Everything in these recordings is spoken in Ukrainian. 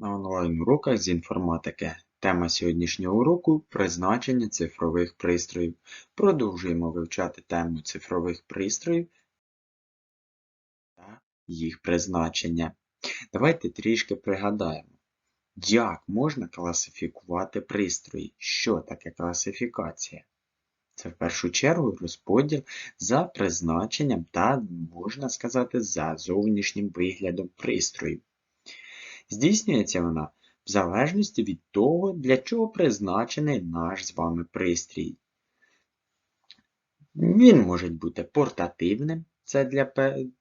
на онлайн-уроках з інформатики. Тема сьогоднішнього уроку призначення цифрових пристроїв. Продовжуємо вивчати тему цифрових пристроїв та їх призначення. Давайте трішки пригадаємо, як можна класифікувати пристрої. Що таке класифікація? Це в першу чергу розподіл за призначенням та, можна сказати, за зовнішнім виглядом пристрою. Здійснюється вона в залежності від того, для чого призначений наш з вами пристрій. Він може бути портативним, це для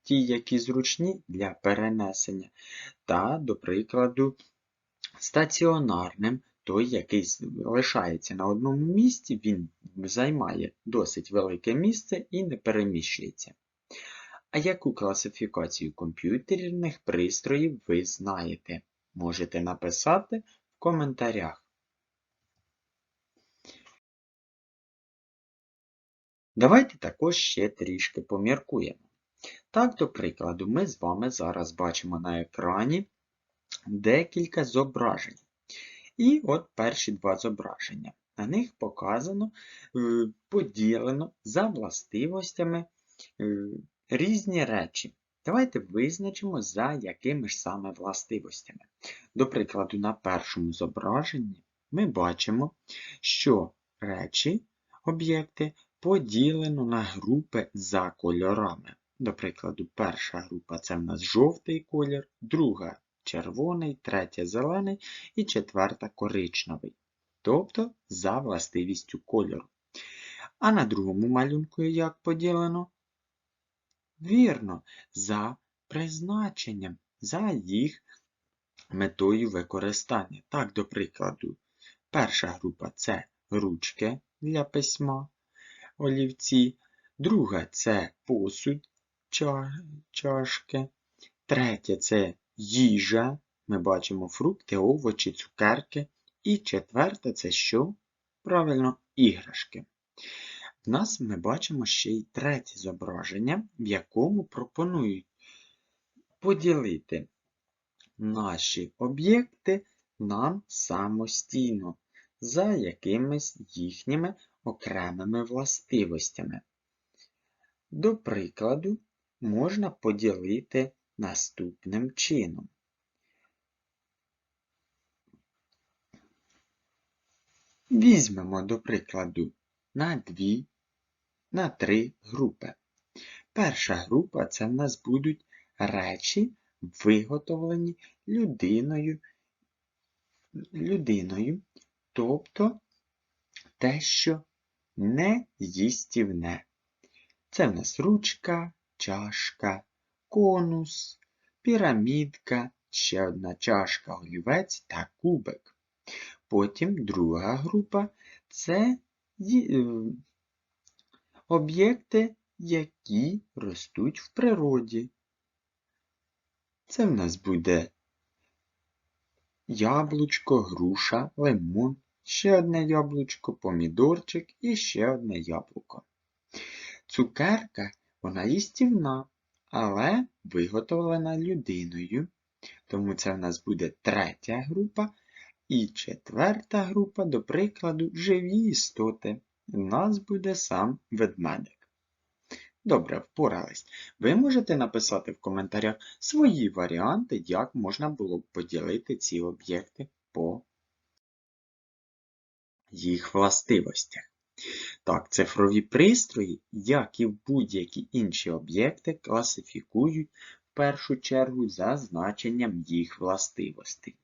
ті, які зручні для перенесення, та, до прикладу, стаціонарним, той, який лишається на одному місці, він займає досить велике місце і не переміщується. А яку класифікацію комп'ютерних пристроїв ви знаєте? Можете написати в коментарях. Давайте також ще трішки поміркуємо. Так, до прикладу, ми з вами зараз бачимо на екрані декілька зображень. І от перші два зображення. На них показано, е, поділено за властивостями е, різні речі. Давайте визначимо, за якими ж саме властивостями. До прикладу, на першому зображенні ми бачимо, що речі, об'єкти поділено на групи за кольорами. До прикладу, перша група це в нас жовтий колір, друга червоний, третя зелений і четверта коричневий. Тобто за властивістю кольору. А на другому малюнку як поділено? Вірно, за призначенням, за їх метою використання. Так, до прикладу, перша група це ручки для письма, олівці, друга це посуд, чашки, третя це їжа. Ми бачимо фрукти, овочі, цукерки. І четверте це що? Правильно, іграшки. В нас ми бачимо ще й третє зображення, в якому пропонують поділити наші об'єкти нам самостійно за якимись їхніми окремими властивостями. До прикладу, можна поділити наступним чином. Візьмемо, до прикладу, на дві, на три групи. Перша група це в нас будуть речі, виготовлені людиною, людиною, тобто те, що не їстівне. Це в нас ручка, чашка, конус, пірамідка, ще одна чашка, олівець та кубик. Потім друга група це об'єкти, які ростуть в природі. Це в нас буде яблучко, груша, лимон, ще одне яблучко, помідорчик і ще одне яблуко. Цукерка, вона їстівна, але виготовлена людиною. Тому це в нас буде третя група. І четверта група, до прикладу, живі істоти. У нас буде сам ведмедик. Добре, впорались. Ви можете написати в коментарях свої варіанти, як можна було б поділити ці об'єкти по їх властивостях. Так, цифрові пристрої, як і будь-які інші об'єкти, класифікують в першу чергу за значенням їх властивостей.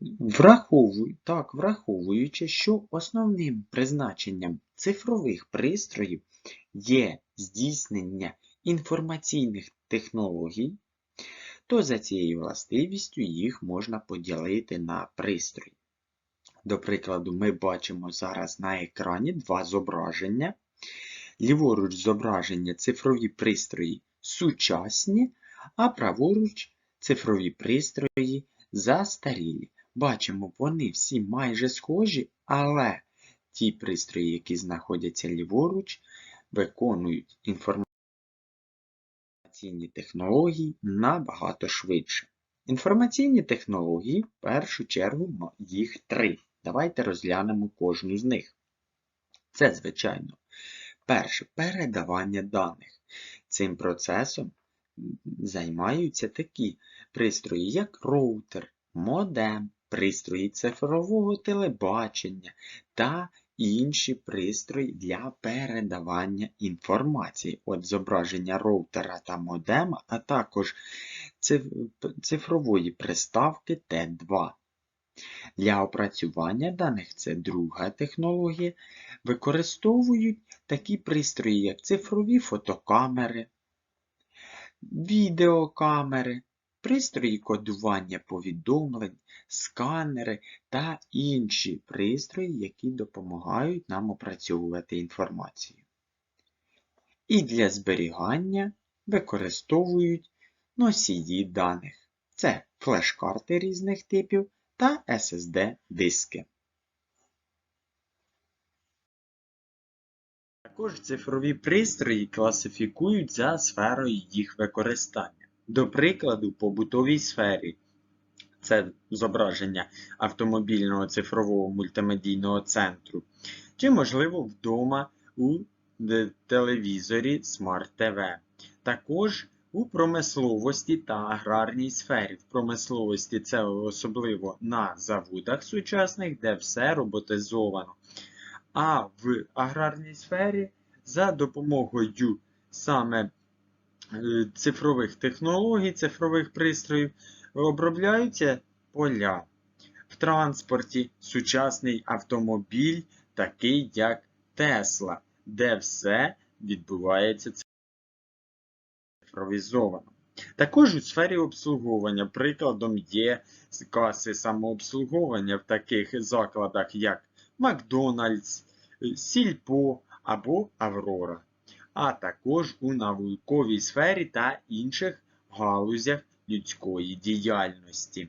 Враховую, так, враховуючи, що основним призначенням цифрових пристроїв є здійснення інформаційних технологій, то за цією властивістю їх можна поділити на пристрої. До прикладу, ми бачимо зараз на екрані два зображення. Ліворуч зображення цифрові пристрої сучасні, а праворуч цифрові пристрої застарілі. Бачимо, вони всі майже схожі, але ті пристрої, які знаходяться ліворуч, виконують інформаційні технології набагато швидше. Інформаційні технології, в першу чергу, їх три. Давайте розглянемо кожну з них. Це, звичайно, перше передавання даних. Цим процесом займаються такі пристрої, як роутер, модем, пристрої цифрового телебачення та інші пристрої для передавання інформації. От зображення роутера та модема, а також цифрової приставки Т2. Для опрацювання даних це друга технологія. Використовують такі пристрої, як цифрові фотокамери, відеокамери, пристрої кодування повідомлень, сканери та інші пристрої, які допомагають нам опрацьовувати інформацію. І для зберігання використовують носії даних. Це флеш-карти різних типів та SSD-диски. Також цифрові пристрої класифікують за сферою їх використання. До прикладу, побутовій сфері це зображення автомобільного цифрового мультимедійного центру, чи, можливо, вдома у телевізорі Smart TV. Також у промисловості та аграрній сфері. В промисловості це особливо на заводах сучасних, де все роботизовано. А в аграрній сфері за допомогою саме цифрових технологій, цифрових пристроїв обробляються поля. В транспорті сучасний автомобіль, такий як Тесла, де все відбувається цифровізовано. Також у сфері обслуговування прикладом є каси самообслуговування в таких закладах, як Макдональдс, Сільпо або Аврора, а також у науковій сфері та інших галузях людської діяльності.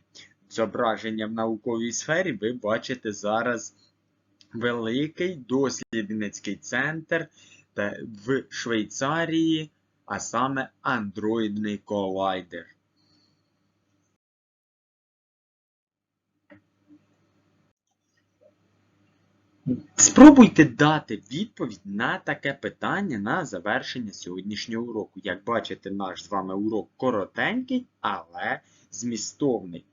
Зображення в науковій сфері ви бачите зараз великий дослідницький центр в Швейцарії, а саме андроїдний колайдер. Спробуйте дати відповідь на таке питання на завершення сьогоднішнього уроку. Як бачите, наш з вами урок коротенький, але змістовний.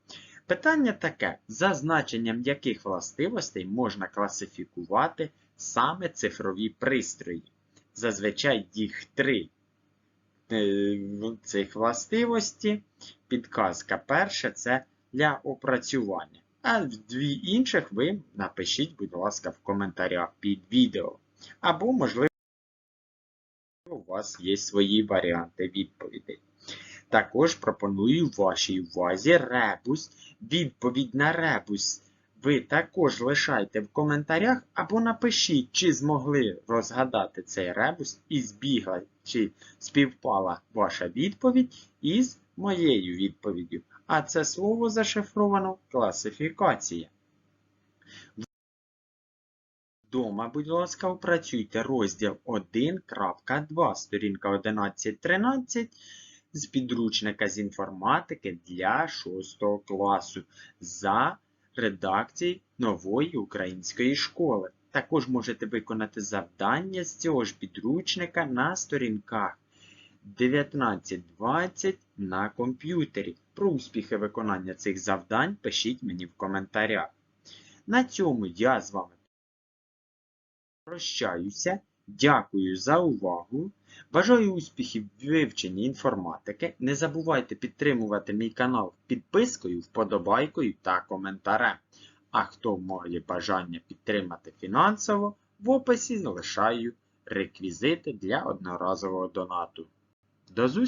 Питання таке: за значенням яких властивостей можна класифікувати саме цифрові пристрої? Зазвичай їх три е, цих властивості. Підказка перша це для опрацювання. А дві інших ви напишіть, будь ласка, в коментарях під відео. Або, можливо, у вас є свої варіанти відповідей. Також пропоную вашій увазі ребус. Відповідь на ребус ви також лишайте в коментарях або напишіть, чи змогли розгадати цей ребус і збігла, чи співпала ваша відповідь із моєю відповіддю. А це слово зашифровано класифікація. Вдома, будь ласка, опрацюйте розділ 1.2, сторінка 11.13 з підручника з інформатики для 6 класу за редакцією нової української школи. Також можете виконати завдання з цього ж підручника на сторінках 19-20 на комп'ютері. Про успіхи виконання цих завдань пишіть мені в коментарях. На цьому я з вами прощаюся. Дякую за увагу. Бажаю успіхів в вивченні інформатики. Не забувайте підтримувати мій канал підпискою, вподобайкою та коментарем. А хто має бажання підтримати фінансово, в описі залишаю реквізити для одноразового донату. До зустрічі!